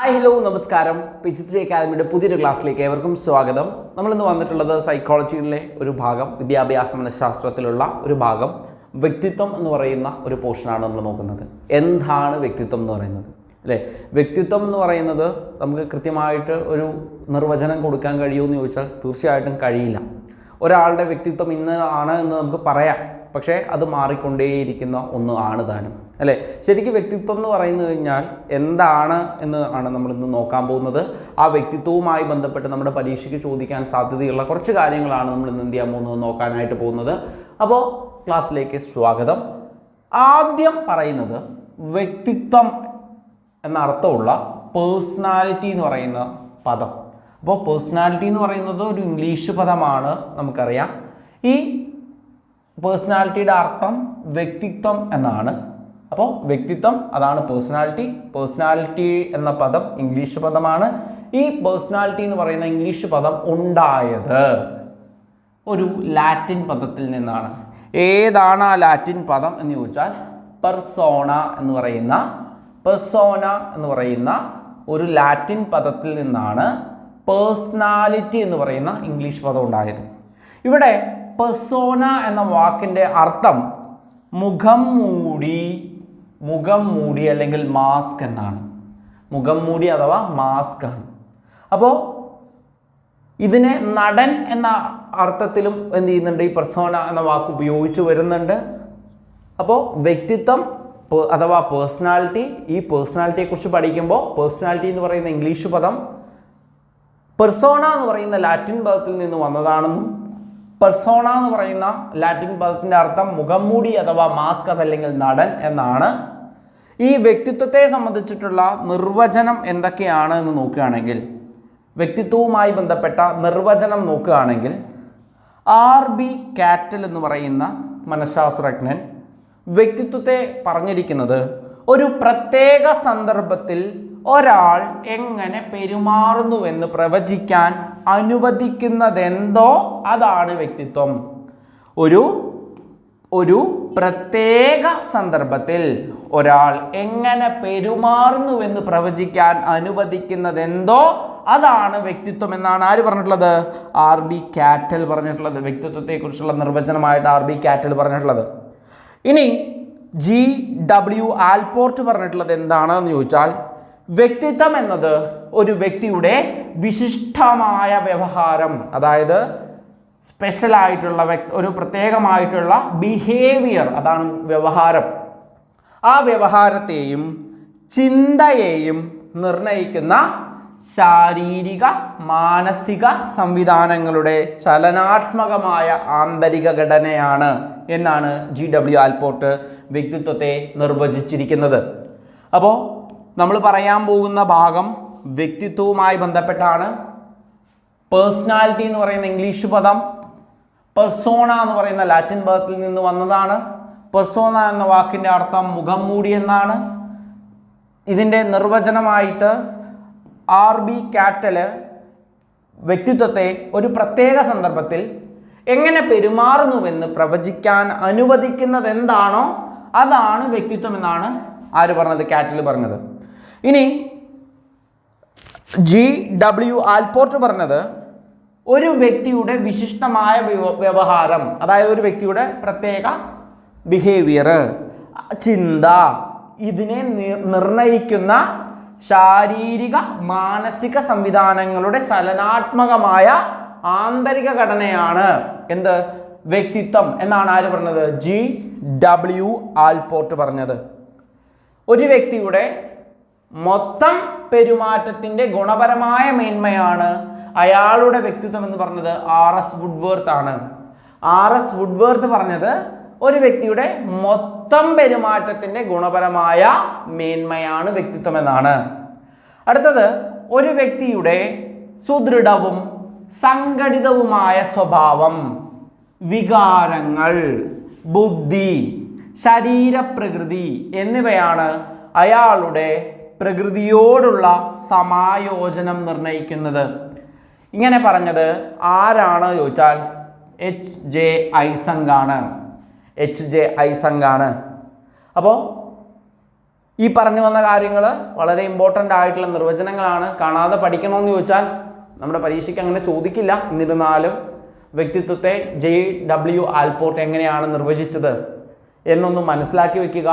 Hi hello നമസ്കാരം. പിച്ചിത്രി അക്കാദമിയുടെ പുതിയൊരു ക്ലാസ്സിലേക്ക് ഏവർക്കും സ്വാഗതം. നമ്മളിന്ന് വന്നിട്ടുള്ളത് സൈക്കോളജിയിലെ ഒരു ഭാഗം വിദ്യാഭ്യാസ മനഃശാസ്ത്രത്തിലുള്ള ഒരു ഭാഗം വ്യക്തിത്വം എന്ന് പറയുന്ന ഒരു പോർഷനാണ് നമ്മൾ നോക്കുന്നത്. എന്താണ് വ്യക്തിത്വം എന്ന് പറയുന്നത്? അല്ലേ? വ്യക്തിത്വം എന്ന് പറയുന്നത് നമുക്ക് കൃത്യമായിട്ട് ഒരു നിർവചനം കൊടുക്കാൻ കഴിയുമെന്ന് ചോദിച്ചാൽ തീർച്ചയായിട്ടും കഴിയില്ല. ഒരാളുടെ വ്യക്തിത്വം ഇന്ന് ആണ് എന്ന് നമുക്ക് പറയാം. പക്ഷേ അത് മാറിക്കൊണ്ടേയിരിക്കുന്ന ഒന്ന് ആണ് താനും. അല്ലേ? ശരിക്കും വ്യക്തിത്വം എന്ന് പറയുന്നു കഴിഞ്ഞാൽ എന്താണ് എന്ന് ആണ് നമ്മൾ ഇന്ന് നോക്കാൻ പോകുന്നത്. ആ വ്യക്തിത്വവുമായി ബന്ധപ്പെട്ട് നമ്മുടെ പരീക്ഷയ്ക്ക് ചോദിക്കാൻ സാധ്യതയുള്ള കുറച്ച് കാര്യങ്ങളാണ് നമ്മൾ ഇന്ന് എന്ത് ചെയ്യാൻ പോകുന്നത് നോക്കാനായിട്ട് പോകുന്നത്. അപ്പോൾ ക്ലാസ്സിലേക്ക് സ്വാഗതം. ആദ്യം പറയുന്നത് വ്യക്തിത്വം എന്ന അർത്ഥമുള്ള പേഴ്സണാലിറ്റി എന്ന് പറയുന്ന പദം. അപ്പോൾ പേഴ്സണാലിറ്റി എന്ന് പറയുന്നത് ഒരു ഇംഗ്ലീഷ് പദമാണ് നമുക്കറിയാം. ഈ പേഴ്സണാലിറ്റിയുടെ അർത്ഥം വ്യക്തിത്വം എന്നാണ്. അപ്പോൾ വ്യക്തിത്വം അതാണ് പേഴ്സണാലിറ്റി. പേഴ്സണാലിറ്റി എന്ന പദം ഇംഗ്ലീഷ് പദമാണ്. ഈ പേഴ്സണാലിറ്റി എന്ന് പറയുന്ന ഇംഗ്ലീഷ് പദം ഉണ്ടായത് ഒരു ലാറ്റിൻ പദത്തിൽ നിന്നാണ്. ഏതാണ് ആ ലാറ്റിൻ പദം എന്ന് ചോദിച്ചാൽ പെർസോണ എന്ന് പറയുന്ന പെർസോണ എന്ന് പറയുന്ന ഒരു ലാറ്റിൻ പദത്തിൽ നിന്നാണ് പേഴ്സണാലിറ്റി എന്ന് പറയുന്ന ഇംഗ്ലീഷ് പദം ഉണ്ടായത്. ഇവിടെ പെർസോന എന്ന വാക്കിന്റെ അർത്ഥം മുഖം മൂടി മുഖം മൂടി അല്ലെങ്കിൽ മാസ്ക് എന്നാണ്. മുഖം മൂടി അഥവാ മാസ്ക് ആണ്. അപ്പോൾ ഇതിനെ നടൻ എന്ന അർത്ഥത്തിലും എന്ത് ചെയ്യുന്നുണ്ട്? ഈ പെർസോന എന്ന വാക്ക് ഉപയോഗിച്ച് വരുന്നുണ്ട്. അപ്പോൾ വ്യക്തിത്വം അഥവാ പേഴ്സണാലിറ്റി ഈ പേഴ്സണാലിറ്റിയെ കുറിച്ച് പഠിക്കുമ്പോൾ പേഴ്സണാലിറ്റി എന്ന് പറയുന്ന ഇംഗ്ലീഷ് പദം പെർസോണ എന്ന് പറയുന്ന ലാറ്റിൻ പദത്തിൽ നിന്ന് വന്നതാണെന്നും പെർസോണ എന്ന് പറയുന്ന ലാറ്റിൻ പദത്തിന്റെ അർത്ഥം മുഖംമൂടി അഥവാ മാസ്ക് അതല്ലെങ്കിൽ നടൻ എന്നാണ്. ഈ വ്യക്തിത്വത്തെ സംബന്ധിച്ചിട്ടുള്ള നിർവചനം എന്തൊക്കെയാണ് എന്ന് നോക്കുകയാണെങ്കിൽ വ്യക്തിത്വവുമായി ബന്ധപ്പെട്ട നിർവചനം നോക്കുകയാണെങ്കിൽ ആർ ബി കാറ്റൽ എന്ന് പറയുന്ന മനഃശാസ്ത്രജ്ഞൻ വ്യക്തിത്വത്തെ പറഞ്ഞിരിക്കുന്നത് ഒരു പ്രത്യേക സന്ദർഭത്തിൽ ഒരാൾ എങ്ങനെ പെരുമാറുന്നുവെന്ന് പ്രവചിക്കാൻ അനുവദിക്കുന്നതെന്തോ അതാണ് വ്യക്തിത്വം. ഒരു ഒരു പ്രത്യേക സന്ദർഭത്തിൽ ഒരാൾ എങ്ങനെ പെരുമാറുന്നുവെന്ന് പ്രവചിക്കാൻ അനുവദിക്കുന്നതെന്തോ അതാണ് വ്യക്തിത്വം എന്നാണ് ആര് പറഞ്ഞിട്ടുള്ളത്? ആർ ബി കാറ്റൽ പറഞ്ഞിട്ടുള്ളത്. വ്യക്തിത്വത്തെക്കുറിച്ചുള്ള നിർവചനമായിട്ട് ആർ ബി കാറ്റൽ പറഞ്ഞിട്ടുള്ളത്. ഇനി ജി ഡബ്ല്യു ആൽപോർട്ട് പറഞ്ഞിട്ടുള്ളത് എന്താണെന്ന് ചോദിച്ചാൽ വ്യക്തിത്വം എന്നത് ഒരു വ്യക്തിയുടെ വിശിഷ്ടമായ വ്യവഹാരം. അതായത് സ്പെഷ്യൽ ആയിട്ടുള്ള വ്യക്തി ഒരു പ്രത്യേകമായിട്ടുള്ള ബിഹേവിയർ അതാണ് വ്യവഹാരം. ആ വ്യവഹാരത്തെയും ചിന്തയെയും നിർണയിക്കുന്ന ശാരീരിക മാനസിക സംവിധാനങ്ങളുടെ ചലനാത്മകമായ ആന്തരിക ഘടനയാണ് എന്നാണ് ജി ഡബ്ല്യു ആൽപോർട്ട് വ്യക്തിത്വത്തെ നിർവചിച്ചിരിക്കുന്നത്. അപ്പോൾ നമ്മൾ പറയാൻ പോകുന്ന ഭാഗം വ്യക്തിത്വവുമായി ബന്ധപ്പെട്ടാണ്. പേഴ്സണാലിറ്റി എന്ന് പറയുന്ന ഇംഗ്ലീഷ് പദം. പെർസോണ എന്ന് പറയുന്ന ലാറ്റിൻ പദത്തിൽ നിന്ന് വന്നതാണ്. പെർസോണ എന്ന വാക്കിന്റെ അർത്ഥം മുഖം മൂടി എന്നാണ്. ഇതിന്റെ നിർവചനമായിട്ട് ആർ ബി കാറ്റൽ വ്യക്തിത്വത്തെ ഒരു പ്രത്യേക സന്ദർഭത്തിൽ എങ്ങനെ പെരുമാറുന്നുവെന്ന് പ്രവചിക്കാൻ അനുവദിക്കുന്നത് എന്താണോ അതാണ് വ്യക്തിത്വം എന്നാണ് ആര് പറഞ്ഞത്? കാറ്റൽ പറഞ്ഞത്. ഇനി ജി ഡബ്ല്യു ആൽപോർട്ട് പറഞ്ഞത് ഒരു വ്യക്തിയുടെ വിശിഷ്ടമായ വ്യവ- വ്യവഹാരം അതായത് ഒരു വ്യക്തിയുടെ പ്രത്യേക ബിഹേവിയർ ചിന്ത ഇതിനെ നിർണയിക്കുന്ന ശാരീരിക മാനസിക സംവിധാനങ്ങളുടെ ചലനാത്മകമായ ആന്തരിക ഘടനയാണ്. എന്ത്? വ്യക്തിത്വം എന്നാണ് ആര് പറഞ്ഞത്? ജി ഡബ്ല്യു ആൽപോർട്ട് പറഞ്ഞത്. ഒരു വ്യക്തിയുടെ മൊത്തം പെരുമാറ്റത്തിന്റെ ഗുണപരമായ മേന്മയാണ് അയാളുടെ വ്യക്തിത്വം എന്ന് പറഞ്ഞത് ആർ എസ് വുഡ്വേർത്ത് ആണ്. ആർ എസ് വുഡ്വേർത്ത് പറഞ്ഞത് ഒരു വ്യക്തിയുടെ മൊത്തം പെരുമാറ്റത്തിന്റെ ഗുണപരമായ മേന്മയാണ് വ്യക്തിത്വം എന്നാണ്. അടുത്തത് ഒരു വ്യക്തിയുടെ സുദൃഢവും സംഘടിതവുമായ സ്വഭാവം വികാരങ്ങൾ ബുദ്ധി ശരീരപ്രകൃതി എന്നിവയാണ് അയാളുടെ പ്രകൃതിയോടുള്ള സമായോജനം നിർണയിക്കുന്നത്. ഇങ്ങനെ പറഞ്ഞത് ആരാണ് ചോദിച്ചാൽ എച്ച് ജെ ഐസംഗാണ് എച്ച് ജെ ഐസംഗാണ് അപ്പോൾ ഈ പറഞ്ഞു വന്ന കാര്യങ്ങൾ വളരെ ഇമ്പോർട്ടന്റ് ആയിട്ടുള്ള നിർവചനങ്ങളാണ്. കാണാതെ പഠിക്കണമെന്ന് ചോദിച്ചാൽ നമ്മുടെ പരീക്ഷയ്ക്ക് അങ്ങനെ ചോദിക്കില്ല. എന്നിരുന്നാലും വ്യക്തിത്വത്തെ ജെ ഡബ്ല്യു ആൽപോർട്ട് എങ്ങനെയാണ് നിർവചിച്ചത് എന്നൊന്ന് മനസ്സിലാക്കി വെക്കുക.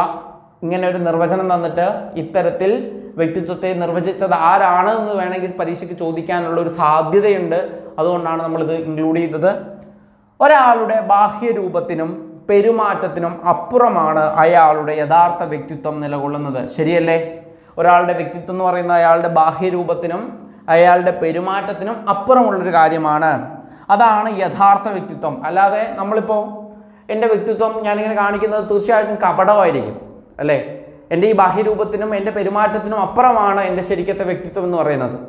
ഇങ്ങനെ ഒരു നിർവചനം തന്നിട്ട് ഇത്തരത്തിൽ വ്യക്തിത്വത്തെ നിർവചിച്ചത് ആരാണ് എന്ന് വേണമെങ്കിൽ പരീക്ഷയ്ക്ക് ചോദിക്കാനുള്ള ഒരു സാധ്യതയുണ്ട്. അതുകൊണ്ടാണ് നമ്മളിത് ഇൻക്ലൂഡ് ചെയ്തത്. ഒരാളുടെ ബാഹ്യരൂപത്തിനും പെരുമാറ്റത്തിനും അപ്പുറമാണ് അയാളുടെ യഥാർത്ഥ വ്യക്തിത്വം നിലകൊള്ളുന്നത്. ശരിയല്ലേ? ഒരാളുടെ വ്യക്തിത്വം എന്ന് പറയുന്നത് അയാളുടെ ബാഹ്യരൂപത്തിനും അയാളുടെ പെരുമാറ്റത്തിനും അപ്പുറമുള്ളൊരു കാര്യമാണ്. അതാണ് യഥാർത്ഥ വ്യക്തിത്വം. അല്ലാതെ നമ്മളിപ്പോൾ എന്റെ വ്യക്തിത്വം ഞാനിങ്ങനെ കാണിക്കുന്നത് തീർച്ചയായിട്ടും കപടമായിരിക്കും. അല്ലേ? എന്റെ ഈ ബാഹ്യരൂപത്തിനും എന്റെ പെരുമാറ്റത്തിനും അപ്പുറമാണ് എന്റെ ശരിക്കത്തെ വ്യക്തിത്വം എന്ന് പറയുന്നത്.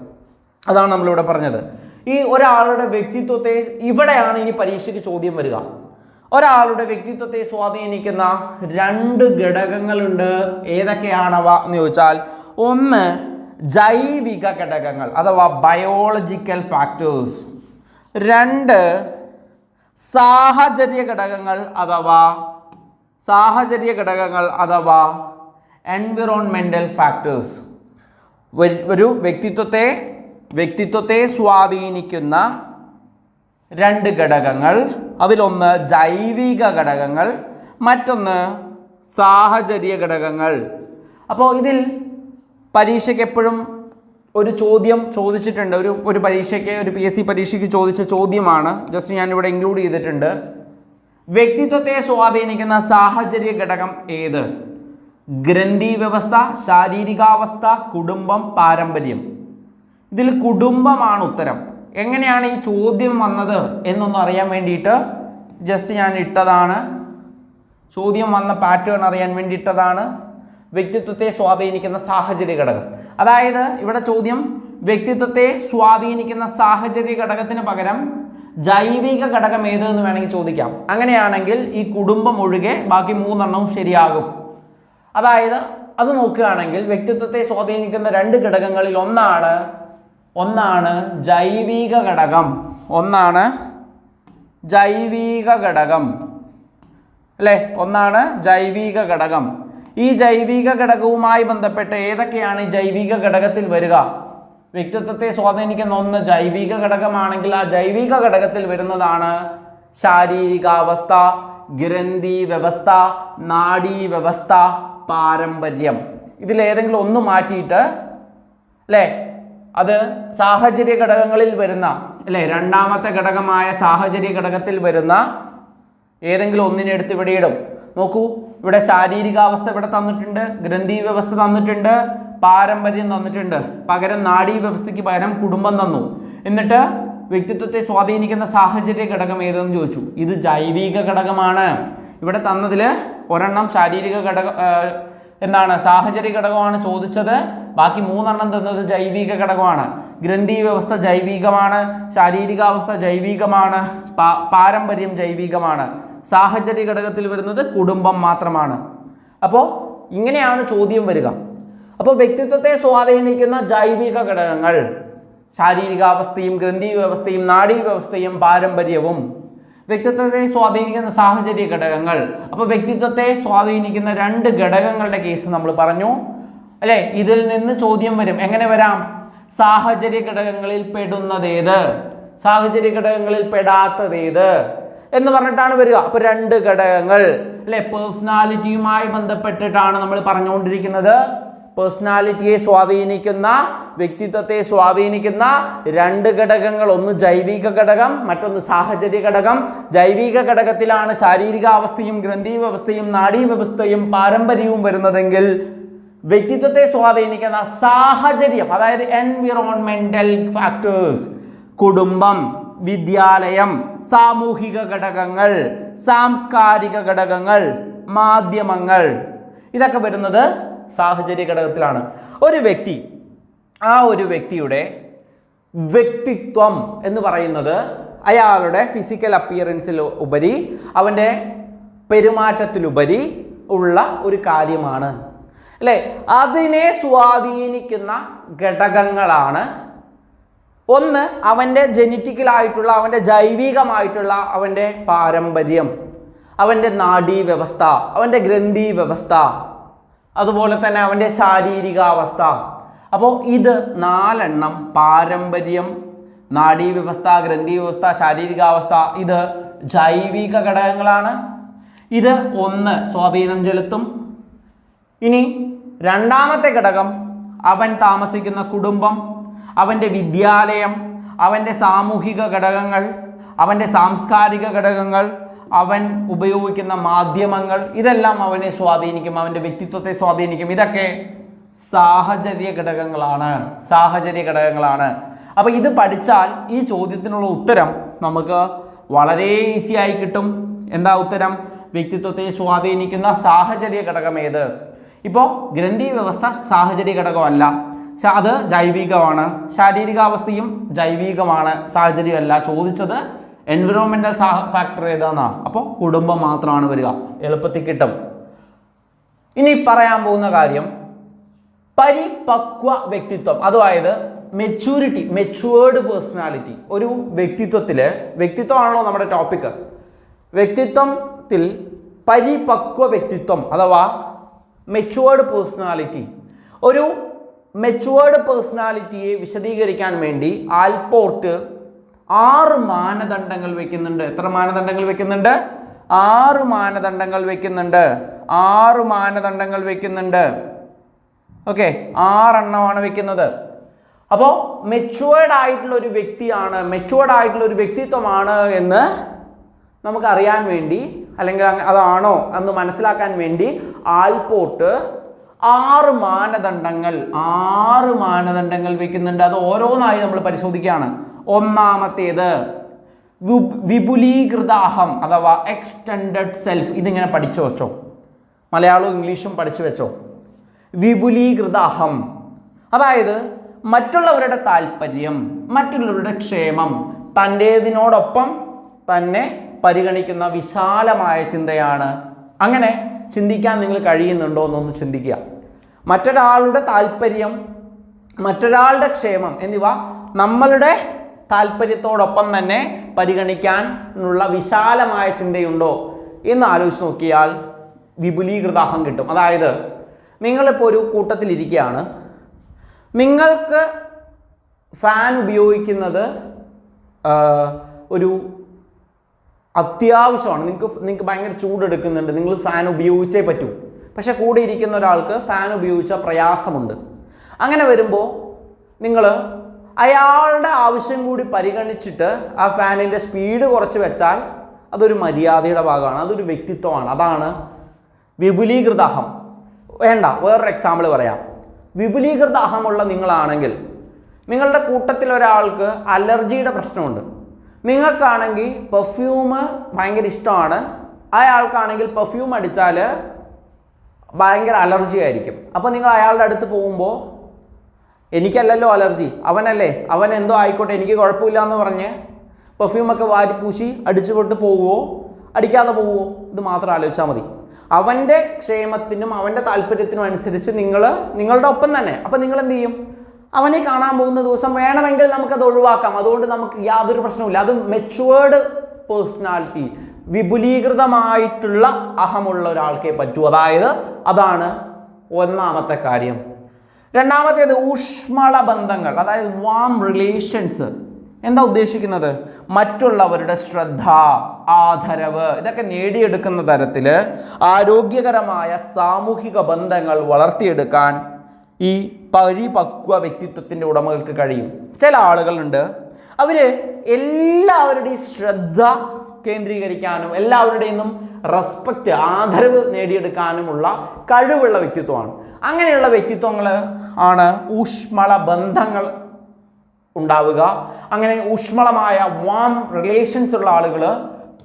അതാണ് നമ്മളിവിടെ പറഞ്ഞത്. ഈ ഒരാളുടെ വ്യക്തിത്വത്തെ ഇവിടെയാണ് ഇനി പരീക്ഷയ്ക്ക് ചോദ്യം വരിക. ഒരാളുടെ വ്യക്തിത്വത്തെ സ്വാധീനിക്കുന്ന രണ്ട് ഘടകങ്ങളുണ്ട്. ഏതൊക്കെയാണവ എന്ന് ചോദിച്ചാൽ ഒന്ന് ജൈവിക ഘടകങ്ങൾ അഥവാ ബയോളജിക്കൽ ഫാക്ടേഴ്സ് രണ്ട് സാഹചര്യ ഘടകങ്ങൾ അഥവാ സാഹചര്യ ഘടകങ്ങൾ അഥവാ എൻവിറോൺമെന്റൽ ഫാക്ടേഴ്സ് ഒരു വ്യക്തിത്വത്തെ വ്യക്തിത്വത്തെ സ്വാധീനിക്കുന്ന രണ്ട് ഘടകങ്ങൾ. അതിലൊന്ന് ജൈവിക ഘടകങ്ങൾ മറ്റൊന്ന് സാഹചര്യ ഘടകങ്ങൾ. അപ്പോൾ ഇതിൽ പരീക്ഷയ്ക്ക് എപ്പോഴും ഒരു ചോദ്യം ചോദിച്ചിട്ടുണ്ട്. ഒരു ഒരു പരീക്ഷയ്ക്ക് ഒരു പി എസ് സി പരീക്ഷയ്ക്ക് ചോദിച്ച ചോദ്യമാണ്. ജസ്റ്റ് ഞാനിവിടെ ഇൻക്ലൂഡ് ചെയ്തിട്ടുണ്ട്. വ്യക്തിത്വത്തെ സ്വാധീനിക്കുന്ന സാഹചര്യ ഘടകം ഏത്? ഗ്രന്ഥി വ്യവസ്ഥ ശാരീരികാവസ്ഥ കുടുംബം പാരമ്പര്യം. ഇതിൽ കുടുംബമാണ് ഉത്തരം. എങ്ങനെയാണ് ഈ ചോദ്യം വന്നത് എന്നൊന്ന് അറിയാൻ വേണ്ടിയിട്ട് ജസ്റ്റ് ഞാൻ ഇട്ടതാണ്. ചോദ്യം വന്ന പാറ്റേൺ അറിയാൻ വേണ്ടി ഇട്ടതാണ് വ്യക്തിത്വത്തെ സ്വാധീനിക്കുന്ന സാഹചര്യ ഘടകം. അതായത് ഇവിടെ ചോദ്യം വ്യക്തിത്വത്തെ സ്വാധീനിക്കുന്ന സാഹചര്യ ഘടകത്തിന് പകരം ജൈവിക ഘടകം ഏത് എന്ന് വേണമെങ്കിൽ ചോദിക്കാം. അങ്ങനെയാണെങ്കിൽ ഈ കുടുംബം ഒഴികെ ബാക്കി മൂന്നെണ്ണവും ശരിയാകും. അതായത് അത് നോക്കുകയാണെങ്കിൽ വ്യക്തിത്വത്തെ സ്വാധീനിക്കുന്ന രണ്ട് ഘടകങ്ങളിൽ ഒന്നാണ് ഒന്നാണ് ജൈവിക ഘടകം. ഒന്നാണ് ജൈവിക ഘടകം. അല്ലേ? ഒന്നാണ് ജൈവിക ഘടകം. ഈ ജൈവിക ഘടകവുമായി ബന്ധപ്പെട്ട് ഏതൊക്കെയാണ് ഈ ജൈവിക ഘടകത്തിൽ വരിക? വ്യക്തിത്വത്തെ സ്വാധീനിക്കുന്ന ഒന്ന് ജൈവിക ഘടകമാണെങ്കിൽ ആ ജൈവിക ഘടകത്തിൽ വരുന്നതാണ് ശാരീരികാവസ്ഥ ഗ്രന്ഥി വ്യവസ്ഥ നാഡീ വ്യവസ്ഥ പാരമ്പര്യം. ഇതിലേതെങ്കിലും ഒന്ന് മാറ്റിയിട്ട് അല്ലേ? അത് സാഹചര്യ ഘടകങ്ങളിൽ വരുന്ന അല്ലേ? രണ്ടാമത്തെ ഘടകമായ സാഹചര്യ ഘടകത്തിൽ വരുന്ന ഏതെങ്കിലും ഒന്നിനെ എടുത്ത് ഇവിടെ ഇടും. നോക്കൂ ഇവിടെ ശാരീരികാവസ്ഥ ഇവിടെ തന്നിട്ടുണ്ട് ഗ്രന്ഥി വ്യവസ്ഥ തന്നിട്ടുണ്ട് പാരമ്പര്യം തന്നിട്ടുണ്ട്. പകരം നാഡീ വ്യവസ്ഥയ്ക്ക് പകരം കുടുംബം തന്നു. എന്നിട്ട് വ്യക്തിത്വത്തെ സ്വാധീനിക്കുന്ന സാഹചര്യ ഘടകം ഏതെന്ന് ചോദിച്ചു? ഇത് ജൈവിക ഘടകമാണ്. ഇവിടെ തന്നതിൽ ഒരെണ്ണം ശാരീരിക ഘടക എന്താണ് സാഹചര്യ ഘടകമാണ് ചോദിച്ചത്. ബാക്കി മൂന്നെണ്ണം തന്നത് ജൈവിക ഘടകമാണ്. ഗ്രന്ഥി വ്യവസ്ഥ ജൈവികമാണ് ശാരീരികാവസ്ഥ ജൈവികമാണ് പാരമ്പര്യം ജൈവികമാണ്. സാഹചര്യ ഘടകത്തിൽ വരുന്നത് കുടുംബം മാത്രമാണ്. അപ്പോൾ ഇങ്ങനെയാണ് ചോദ്യം വരിക. അപ്പോൾ വ്യക്തിത്വത്തെ സ്വാധീനിക്കുന്ന ജൈവിക ഘടകങ്ങൾ ശാരീരികാവസ്ഥയും ഗ്രന്ഥി വ്യവസ്ഥയും നാഡീ വ്യവസ്ഥയും പാരമ്പര്യവും വ്യക്തിത്വത്തെ സ്വാധീനിക്കുന്ന സാഹചര്യ ഘടകങ്ങൾ. അപ്പോൾ വ്യക്തിത്വത്തെ സ്വാധീനിക്കുന്ന രണ്ട് ഘടകങ്ങളുടെ കേസ് നമ്മൾ പറഞ്ഞു. അല്ലേ? ഇതിൽ നിന്ന് ചോദ്യം വരും. എങ്ങനെ വരാം? സാഹചര്യ ഘടകങ്ങളിൽ പെടുന്നതേത്? സാഹചര്യ ഘടകങ്ങളിൽ പെടാത്തതേത്? എന്ന് പറഞ്ഞിട്ടാണ് വരിക. അപ്പോൾ രണ്ട് ഘടകങ്ങൾ. അല്ലെ? പേഴ്സണാലിറ്റിയുമായി ബന്ധപ്പെട്ടിട്ടാണ് നമ്മൾ പറഞ്ഞുകൊണ്ടിരിക്കുന്നത്. പേഴ്സണാലിറ്റിയെ സ്വാധീനിക്കുന്ന വ്യക്തിത്വത്തെ സ്വാധീനിക്കുന്ന രണ്ട് ഘടകങ്ങൾ. ഒന്ന് ജൈവിക ഘടകം മറ്റൊന്ന് സാഹചര്യ ഘടകം. ജൈവിക ഘടകത്തിലാണ് ശാരീരികാവസ്ഥയും ഗ്രന്ഥി വ്യവസ്ഥയും നാഡീ വ്യവസ്ഥയും പാരമ്പര്യവും വരുന്നതെങ്കിൽ വ്യക്തിത്വത്തെ സ്വാധീനിക്കുന്ന സാഹചര്യം അതായത് എൻവിറോൺമെന്റൽ ഫാക്ടേഴ്സ് കുടുംബം വിദ്യാലയം സാമൂഹിക ഘടകങ്ങൾ സാംസ്കാരിക ഘടകങ്ങൾ മാധ്യമങ്ങൾ ഇതൊക്കെ വരുന്നത് സാഹചര്യ ഘടകത്തിലാണ്. ഒരു വ്യക്തി ആ ഒരു വ്യക്തിയുടെ വ്യക്തിത്വം എന്ന് പറയുന്നത് അയാളുടെ ഫിസിക്കൽ അപ്പിയറൻസിൽ ഉപരി അവന്റെ പെരുമാറ്റത്തിലുപരി ഉള്ള ഒരു കാര്യമാണ്. അല്ലേ? അതിനെ സ്വാധീനിക്കുന്ന ഘടകങ്ങളാണ്. ഒന്ന് അവന്റെ ജനറ്റിക്കലായിട്ടുള്ള അവന്റെ ജൈവികമായിട്ടുള്ള അവന്റെ പാരമ്പര്യം അവന്റെ നാഡീ വ്യവസ്ഥ അവന്റെ ഗ്രന്ഥി വ്യവസ്ഥ അതുപോലെ തന്നെ അവന്റെ ശാരീരികാവസ്ഥ. അപ്പോൾ ഇത് നാലെണ്ണം പാരമ്പര്യം നാഡീവ്യവസ്ഥ ഗ്രന്ഥിവ്യവസ്ഥ ശാരീരികാവസ്ഥ ഇത് ജൈവിക ഘടകങ്ങളാണ്. ഇത് ഒന്ന് സ്വാധീനം ചെലുത്തും. ഇനി രണ്ടാമത്തെ ഘടകം അവൻ താമസിക്കുന്ന കുടുംബം അവന്റെ വിദ്യാലയം അവന്റെ സാമൂഹിക ഘടകങ്ങൾ അവന്റെ സാംസ്കാരിക ഘടകങ്ങൾ അവൻ ഉപയോഗിക്കുന്ന മാധ്യമങ്ങൾ ഇതെല്ലാം അവനെ സ്വാധീനിക്കും അവന്റെ വ്യക്തിത്വത്തെ സ്വാധീനിക്കും. ഇതൊക്കെ സാഹചര്യ ഘടകങ്ങളാണ്. സാഹചര്യ ഘടകങ്ങളാണ്. അപ്പോൾ ഇത് പഠിച്ചാൽ ഈ ചോദ്യത്തിനുള്ള ഉത്തരം നമുക്ക് വളരെ ഈസി ആയി കിട്ടും. എന്താ ഉത്തരം? വ്യക്തിത്വത്തെ സ്വാധീനിക്കുന്ന സാഹചര്യ ഘടകം ഏത്? ഇപ്പോൾ ഗ്രന്ഥി വ്യവസ്ഥ സാഹചര്യ ഘടകമല്ല. അത് ജൈവികമാണ്. ശാരീരികാവസ്ഥയും ജൈവികമാണ്. സാഹചര്യമല്ല. ചോദിച്ചത് എൻവിറോൺമെന്റൽ ഫാക്ടർ ഏതാന്നാ? അപ്പോൾ കുടുംബം മാത്രമാണ് വരിക. എളുപ്പത്തിൽ കിട്ടും. ഇനി പറയാൻ പോകുന്ന കാര്യം പരിപക്വ വ്യക്തിത്വം. അതായത് മെച്യൂരിറ്റി മെച്യൂർഡ് പേഴ്സണാലിറ്റി ഒരു വ്യക്തിത്വത്തിൽ വ്യക്തിത്വമാണല്ലോ നമ്മുടെ ടോപ്പിക്ക് വ്യക്തിത്വത്തിൽ പരിപക്വ വ്യക്തിത്വം അഥവാ മെച്യൂർഡ് പേഴ്സണാലിറ്റി ഒരു മെച്യൂർഡ് പേഴ്സണാലിറ്റിയെ വിശദീകരിക്കാൻ വേണ്ടി ആൽപോർട്ട് ആറ് മാനദണ്ഡങ്ങൾ വെക്കുന്നുണ്ട്. എത്ര മാനദണ്ഡങ്ങൾ വെക്കുന്നുണ്ട്? ആറ് മാനദണ്ഡങ്ങൾ വെക്കുന്നുണ്ട്. ആറ് മാനദണ്ഡങ്ങൾ വെക്കുന്നുണ്ട്. ഓക്കെ ആറെണ്ണമാണ് വെക്കുന്നത്. അപ്പോൾ മെച്ചുവേർഡ് ആയിട്ടുള്ള ഒരു വ്യക്തിയാണ് മെച്ചുവേർഡ് ആയിട്ടുള്ള ഒരു വ്യക്തിത്വമാണ് എന്ന് നമുക്കറിയാൻ വേണ്ടി അല്ലെങ്കിൽ അതാണോ എന്ന് മനസ്സിലാക്കാൻ വേണ്ടി ആൽപോട്ട് ആറ് മാനദണ്ഡങ്ങൾ ആറ് മാനദണ്ഡങ്ങൾ വെക്കുന്നുണ്ട്. അത് ഓരോന്നായി നമ്മൾ പരിശോധിക്കുകയാണ്. ഒന്നാമത്തേത്. വിപുലീകൃതാഹം വിപുലീകൃത അഥവാ എക്സ്റ്റെൻഡഡ് സെൽഫ് ഇതിങ്ങനെ പഠിച്ചു വെച്ചോ. മലയാളവും ഇംഗ്ലീഷും പഠിച്ചു വെച്ചോ. വിപുലീകൃതാഹം. അതായത് മറ്റുള്ളവരുടെ താല്പര്യം മറ്റുള്ളവരുടെ ക്ഷേമം തന്റേതിനോടൊപ്പം തന്നെ പരിഗണിക്കുന്ന വിശാലമായ ചിന്തയാണ്. അങ്ങനെ ചിന്തിക്കാൻ നിങ്ങൾ കഴിയുന്നുണ്ടോ എന്നൊന്ന് ചിന്തിക്കുക. മറ്റൊരാളുടെ താല്പര്യം മറ്റൊരാളുടെ ക്ഷേമം എന്നിവ നമ്മളുടെ താല്പര്യത്തോടൊപ്പം തന്നെ പരിഗണിക്കാനുള്ള വിശാലമായ ചിന്തയുണ്ടോ എന്ന് ആലോചിച്ച് നോക്കിയാൽ വിപുലീകൃതാഹം കിട്ടും. അതായത് നിങ്ങളിപ്പോൾ ഒരു കൂട്ടത്തിലിരിക്കുകയാണ്. നിങ്ങൾക്ക് ഫാൻ ഉപയോഗിക്കുന്നത് ഒരു അത്യാവശ്യമാണ്. നിങ്ങൾക്ക് നിങ്ങൾക്ക് ഭയങ്കര ചൂടെടുക്കുന്നുണ്ട്. നിങ്ങൾ ഫാൻ ഉപയോഗിച്ചേ പറ്റൂ. പക്ഷെ കൂടെ ഇരിക്കുന്ന ഒരാൾക്ക് ഫാൻ ഉപയോഗിച്ച പ്രയാസമുണ്ട്. അങ്ങനെ വരുമ്പോൾ നിങ്ങൾ അയാളുടെ ആവശ്യം കൂടി പരിഗണിച്ചിട്ട് ആ ഫാനിന്റെ സ്പീഡ് കുറച്ച് വെച്ചാൽ അതൊരു മര്യാദയുടെ ഭാഗമാണ് അതൊരു വ്യക്തിത്വമാണ്. അതാണ് വിപുലീകൃത അഹം. വേണ്ട വേറൊരു എക്സാമ്പിൾ പറയാം. വിപുലീകൃത അഹമുള്ള നിങ്ങളാണെങ്കിൽ നിങ്ങളുടെ കൂട്ടത്തിൽ ഒരാൾക്ക് അലർജിയുടെ പ്രശ്നമുണ്ട്. നിങ്ങൾക്കാണെങ്കിൽ പെർഫ്യൂമ് ഭയങ്കര ഇഷ്ടമാണ്. അയാൾക്കാണെങ്കിൽ പെർഫ്യൂം അടിച്ചാൽ ഭയങ്കര അലർജി ആയിരിക്കും അപ്പോൾ നിങ്ങൾ അയാളുടെ അടുത്ത് പോകുമ്പോൾ എനിക്കല്ലല്ലോ അലർജി. അവനല്ലേ? അവൻ എന്തോ ആയിക്കോട്ടെ എനിക്ക് കുഴപ്പമില്ല എന്ന് പറഞ്ഞ് പെർഫ്യൂമൊക്കെ വാരിപ്പൂശി അടിച്ചു പൊട്ട് പോവുമോ അടിക്കാതെ പോവുമോ ഇത് മാത്രം ആലോചിച്ചാൽ മതി. അവന്റെ ക്ഷേമത്തിനും അവന്റെ താല്പര്യത്തിനും അനുസരിച്ച് നിങ്ങൾ നിങ്ങളുടെ ഒപ്പം തന്നെ. അപ്പം നിങ്ങൾ എന്ത് ചെയ്യും? അവനെ കാണാൻ പോകുന്ന ദിവസം വേണമെങ്കിൽ നമുക്കത് ഒഴിവാക്കാം. അതുകൊണ്ട് നമുക്ക് യാതൊരു പ്രശ്നവുമില്ല. അത് മെച്ചുവേർഡ് പേഴ്സണാലിറ്റി വിപുലീകൃതമായിട്ടുള്ള അഹമുള്ള ഒരാൾക്കേ പറ്റൂ. അതായത് അതാണ് ഒന്നാമത്തെ കാര്യം. രണ്ടാമത്തേത് ഊഷ്മള ബന്ധങ്ങൾ അതായത് വാം റിലേഷൻസ് എന്താ ഉദ്ദേശിക്കുന്നത്? മറ്റുള്ളവരുടെ ശ്രദ്ധ ആദരവ് ഇതൊക്കെ നേടിയെടുക്കുന്ന തരത്തിൽ ആരോഗ്യകരമായ സാമൂഹിക ബന്ധങ്ങൾ വളർത്തിയെടുക്കാൻ ഈ പരിപക്വ വ്യക്തിത്വത്തിന്റെ ഉടമകൾക്ക് കഴിയും. ചില ആളുകളുണ്ട് അവർ എല്ലാവരുടെയും ശ്രദ്ധ കേന്ദ്രീകരിക്കാനും എല്ലാവരുടെയും റെസ്പെക്റ്റ് ആദരവ് നേടിയെടുക്കാനുമുള്ള കഴിവുള്ള വ്യക്തിത്വമാണ്. അങ്ങനെയുള്ള വ്യക്തിത്വങ്ങൾ ആണ് ഊഷ്മള ബന്ധങ്ങൾ ഉണ്ടാവുക. അങ്ങനെ ഊഷ്മളമായ വാം റിലേഷൻസ് ഉള്ള ആളുകൾ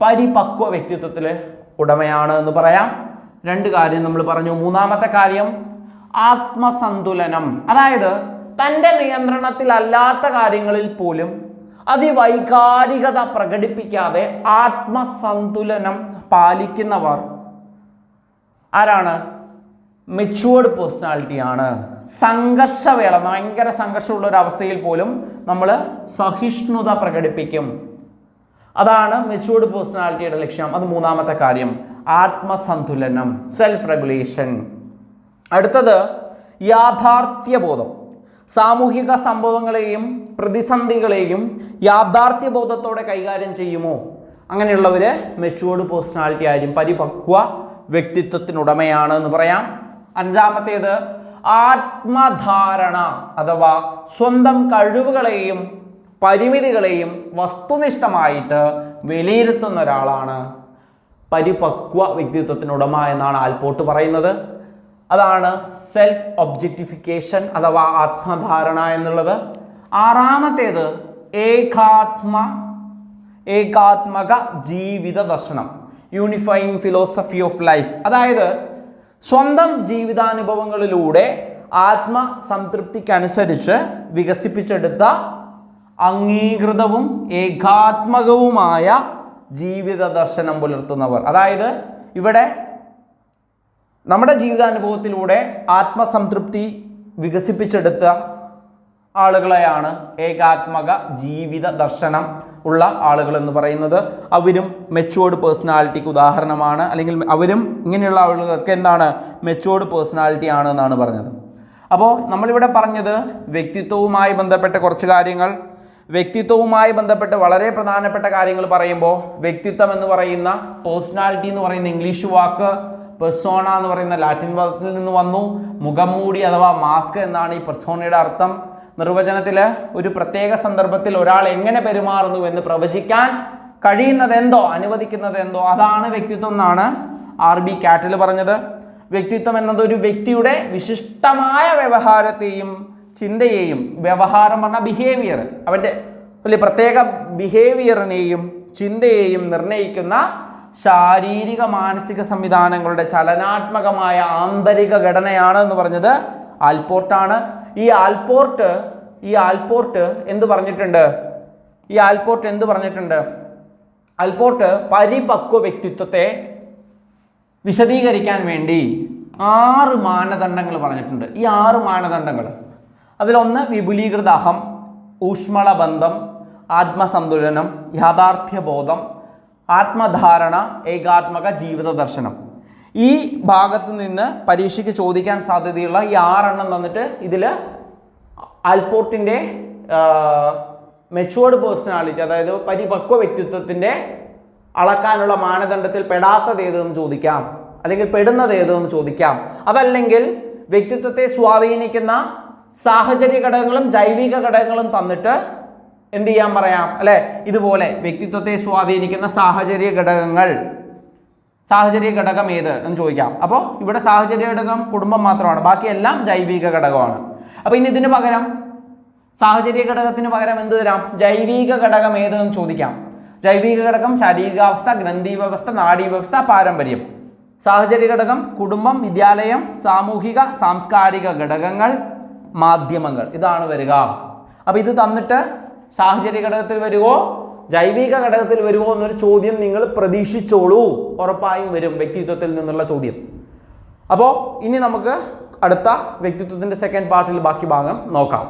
പരിപക്വ വ്യക്തിത്വത്തിൽ ഉടമയാണ് എന്ന് പറയാം. രണ്ട് കാര്യം നമ്മൾ പറഞ്ഞു. മൂന്നാമത്തെ കാര്യം ആത്മസന്തുലനം. അതായത് തന്റെ നിയന്ത്രണത്തിലല്ലാത്ത കാര്യങ്ങളിൽ പോലും അതിവൈകാരികത പ്രകടിപ്പിക്കാതെ ആത്മസന്തുലനം പാലിക്കുന്നവർ ആരാണ്? മെച്ചുവേർഡ് പേഴ്സണാലിറ്റിയാണ് സംഘർഷവേള ഭയങ്കര സംഘർഷമുള്ള ഒരു അവസ്ഥയിൽ പോലും നമ്മൾ സഹിഷ്ണുത പ്രകടിപ്പിക്കും. അതാണ് മെച്ചുവേർഡ് പേഴ്സണാലിറ്റിയുടെ ലക്ഷ്യം. അത് മൂന്നാമത്തെ കാര്യം. ആത്മസന്തുലനം സെൽഫ് റെഗുലേഷൻ അടുത്തത് യാഥാർത്ഥ്യബോധം. സാമൂഹിക സംഭവങ്ങളെയും പ്രതിസന്ധികളെയും യാഥാർത്ഥ്യബോധത്തോടെ കൈകാര്യം ചെയ്യുമോ? അങ്ങനെയുള്ളവർ മെച്ചുവേർഡ് പേഴ്സണാലിറ്റി ആയിരിക്കും. പരിപക്വ വ്യക്തിത്വത്തിനുടമയാണ് എന്ന് പറയാം. അഞ്ചാമത്തേത് ആത്മധാരണ അഥവാ സ്വന്തം കഴിവുകളെയും പരിമിതികളെയും വസ്തുനിഷ്ഠമായിട്ട് വിലയിരുത്തുന്ന ഒരാളാണ് പരിപക്വ വ്യക്തിത്വത്തിനുടമ എന്നാണ് ആൽപോട്ട് പറയുന്നത്. അതാണ് സെൽഫ് ഒബ്ജക്റ്റിഫിക്കേഷൻ അഥവാ ആത്മധാരണ എന്നുള്ളത്. ആറാമത്തേത് ഏകാത്മ ഏകാത്മക ജീവിത ദർശനം യൂണിഫൈങ് ഫിലോസഫി ഓഫ് ലൈഫ് അതായത് സ്വന്തം ജീവിതാനുഭവങ്ങളിലൂടെ ആത്മസംതൃപ്തിക്കനുസരിച്ച് വികസിപ്പിച്ചെടുത്ത അംഗീകൃതവും ഏകാത്മകവുമായ ജീവിത ദർശനം പുലർത്തുന്നവർ. അതായത് ഇവിടെ നമ്മുടെ ജീവിതാനുഭവത്തിലൂടെ ആത്മസംതൃപ്തി വികസിപ്പിച്ചെടുത്ത ആളുകളെയാണ് ഏകാത്മക ജീവിത ദർശനം ഉള്ള ആളുകൾ എന്ന് പറയുന്നത്. അവരും മെച്ചുവേർഡ് പേഴ്സണാലിറ്റിക്ക് ഉദാഹരണമാണ്. അല്ലെങ്കിൽ അവരും ഇങ്ങനെയുള്ള ആളുകൾക്ക് എന്താണ്? മെച്ചുവേർഡ് പേഴ്സണാലിറ്റി ആണ് എന്നാണ് പറഞ്ഞത്. അപ്പോൾ നമ്മളിവിടെ പറഞ്ഞത് വ്യക്തിത്വവുമായി ബന്ധപ്പെട്ട കുറച്ച് കാര്യങ്ങൾ. വ്യക്തിത്വവുമായി ബന്ധപ്പെട്ട് വളരെ പ്രധാനപ്പെട്ട കാര്യങ്ങൾ പറയുമ്പോൾ വ്യക്തിത്വം എന്ന് പറയുന്ന പേഴ്സണാലിറ്റി എന്ന് പറയുന്ന ഇംഗ്ലീഷ് വാക്ക് പെർസോണ എന്ന് പറയുന്ന ലാറ്റിൻ പദത്തിൽ നിന്ന് വന്നു. മുഖംമൂടി അഥവാ മാസ്ക് എന്നാണ് ഈ പെർസോണയുടെ അർത്ഥം. നിർവചനത്തിൽ ഒരു പ്രത്യേക സന്ദർഭത്തിൽ ഒരാൾ എങ്ങനെ പെരുമാറുന്നു എന്ന് പ്രവചിക്കാൻ കഴിയുന്നത് എന്തോ അനുവദിക്കുന്നത് എന്തോ അതാണ് വ്യക്തിത്വം എന്നാണ് ആർ ബി കാറ്റിൽ പറഞ്ഞത്. വ്യക്തിത്വം എന്നത് ഒരു വ്യക്തിയുടെ വിശിഷ്ടമായ വ്യവഹാരത്തെയും ചിന്തയെയും വ്യവഹാരം പറഞ്ഞ ബിഹേവിയർ അവന്റെ വലിയ പ്രത്യേക ബിഹേവിയറിനെയും ചിന്തയെയും നിർണയിക്കുന്ന ശാരീരിക മാനസിക സംവിധാനങ്ങളുടെ ചലനാത്മകമായ ആന്തരിക ഘടനയാണ് എന്ന് പറഞ്ഞത് ആൽപോർട്ടാണ്. ഈ ആൽപോർട്ട് ഈ ആൽപോർട്ട് എന്ത് പറഞ്ഞിട്ടുണ്ട്? ഈ ആൽപോർട്ട് എന്ത് പറഞ്ഞിട്ടുണ്ട്? ആൽപോർട്ട് പരിപക്വ വ്യക്തിത്വത്തെ വിശദീകരിക്കാൻ വേണ്ടി ആറ് മാനദണ്ഡങ്ങൾ പറഞ്ഞിട്ടുണ്ട്. ഈ ആറ് മാനദണ്ഡങ്ങൾ. അതിലൊന്ന് വിപുലീകൃത അഹം ഊഷ്മളബന്ധം ആത്മസന്തുലനം യാഥാർത്ഥ്യബോധം ആത്മധാരണ ഏകാത്മക ജീവിത ദർശനം. ഈ ഭാഗത്ത് നിന്ന് പരീക്ഷയ്ക്ക് ചോദിക്കാൻ സാധ്യതയുള്ള ഈ ആറെണ്ണം തന്നിട്ട് ഇതിൽ ആൽപോർട്ടിന്റെ മെച്ചുവേർഡ് പേഴ്സണാലിറ്റി അതായത് പരിപക്വ വ്യക്തിത്വത്തിന്റെ അളക്കാനുള്ള മാനദണ്ഡത്തിൽ പെടാത്തത് ഏതെന്ന് ചോദിക്കാം. അല്ലെങ്കിൽ പെടുന്നത് ഏതെന്ന് ചോദിക്കാം. അതല്ലെങ്കിൽ വ്യക്തിത്വത്തെ സ്വാധീനിക്കുന്ന സാഹചര്യ ഘടകങ്ങളും ജൈവിക ഘടകങ്ങളും തന്നിട്ട് എന്ത് ചെയ്യാൻ പറയാം? അല്ലെ? ഇതുപോലെ വ്യക്തിത്വത്തെ സ്വാധീനിക്കുന്ന സാഹചര്യ ഘടകങ്ങൾ. സാഹചര്യ ഘടകം ഏത് എന്ന് ചോദിക്കാം. അപ്പോൾ ഇവിടെ സാഹചര്യ ഘടകം കുടുംബം മാത്രമാണ്. ബാക്കിയെല്ലാം ജൈവിക ഘടകമാണ്. അപ്പോൾ ഇനി ഇതിന് പകരം? സാഹചര്യ ഘടകത്തിന് പകരം എന്ത് തരാം? ജൈവിക ഘടകം ഏതെന്ന് ചോദിക്കാം. ജൈവിക ഘടകം ശാരീരികാവസ്ഥ ഗ്രന്ഥി വ്യവസ്ഥ നാഡീ വ്യവസ്ഥ പാരമ്പര്യം. സാഹചര്യ ഘടകം കുടുംബം വിദ്യാലയം സാമൂഹിക സാംസ്കാരിക ഘടകങ്ങൾ മാധ്യമങ്ങൾ. ഇതാണ് വരിക. അപ്പോൾ ഇത് തന്നിട്ട് സാഹചര്യ ഘടകത്തിൽ വരുമോ ജൈവിക ഘടകത്തിൽ വരുമോ എന്നൊരു ചോദ്യം നിങ്ങൾ പ്രതീക്ഷിച്ചോളൂ. ഉറപ്പായും വരും വ്യക്തിത്വത്തിൽ നിന്നുള്ള ചോദ്യം. അപ്പോൾ ഇനി നമുക്ക് അടുത്ത വ്യക്തിത്വത്തിന്റെ സെക്കൻഡ് പാർട്ടിൽ ബാക്കി ഭാഗം നോക്കാം.